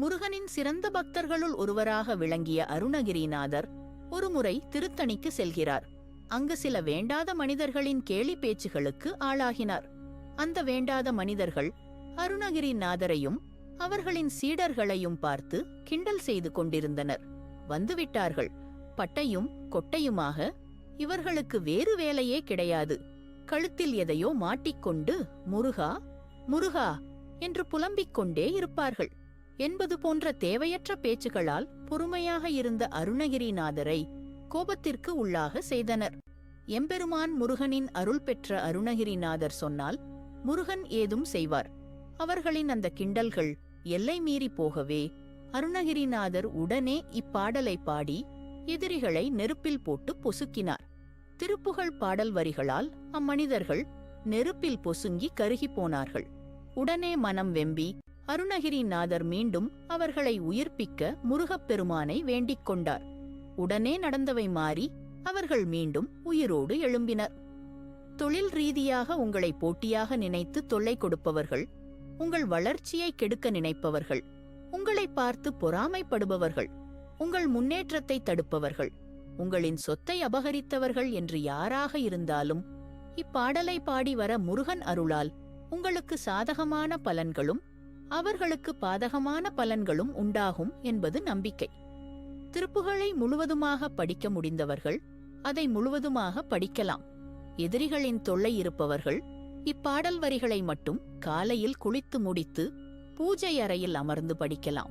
முருகனின் சிறந்த பக்தர்களுள் ஒருவராக விளங்கிய அருணகிரிநாதர் ஒருமுறை திருத்தணிக்கு செல்கிறார். அங்கு சில வேண்டாத மனிதர்களின் கேலி பேச்சுகளுக்கு ஆளாகினார். அந்த வேண்டாத மனிதர்கள் அருணகிரிநாதரையும் அவர்களின் சீடர்களையும் பார்த்து கிண்டல் செய்து கொண்டிருந்தனர். வந்துவிட்டார்கள். பட்டையும் கொட்டையுமாக இவர்களுக்கு வேறு வேலையே கிடையாது. கழுத்தில் எதையோ மாட்டிக்கொண்டு முருகா முருகா என்று புலம்பிக் கொண்டே இருப்பார்கள். என்பது போன்ற தேவையற்ற பேச்சுகளால் பொறுமையாக இருந்த அருணகிரிநாதரை கோபத்திற்கு உள்ளாக செய்தனர். எம்பெருமான் முருகனின் அருள் பெற்ற அருணகிரிநாதர் சொன்னால் முருகன் ஏதும் செய்வார். அவர்களின் அந்த கிண்டல்கள் எல்லை மீறி போகவே அருணகிரிநாதர் உடனே இப்பாடலை பாடி எதிரிகளை நெருப்பில் போட்டு பொசுக்கினார். திருப்புகழ் பாடல் வரிகளால் அம்மனிதர்கள் நெருப்பில் பொசுங்கி கருகிப் போனார்கள். உடனே மனம் வெம்பி அருணகிரிநாதர் மீண்டும் அவர்களை உயிர்ப்பிக்க முருகப்பெருமானை வேண்டிக் கொண்டார். உடனே நடந்தவை மாறி அவர்கள் மீண்டும் உயிரோடு எழும்பினர். தொழில் ரீதியாக உங்களை போட்டியாக நினைத்து தொல்லை கொடுப்பவர்கள் உங்கள் வளர்ச்சியை கெடுக்க நினைப்பவர்கள் உங்களை பார்த்து பொறாமைப்படுபவர்கள் உங்கள் முன்னேற்றத்தை தடுப்பவர்கள் உங்களின் சொத்தை அபகரித்தவர்கள் என்று யாராக இருந்தாலும் இப்பாடலை பாடி வர முருகன் அருளால் உங்களுக்கு சாதகமான பலன்களும் அவர்களுக்கு பாதகமான பலன்களும் உண்டாகும் என்பது நம்பிக்கை. திருப்புகழை முழுவதுமாக படிக்க முடிந்தவர்கள் அதை முழுவதுமாக படிக்கலாம். எதிரிகளின் தொல்லை இருப்பவர்கள் இப்பாடல் வரிகளை மட்டும் காலையில் குளித்து முடித்து பூஜை அறையில் அமர்ந்து படிக்கலாம்.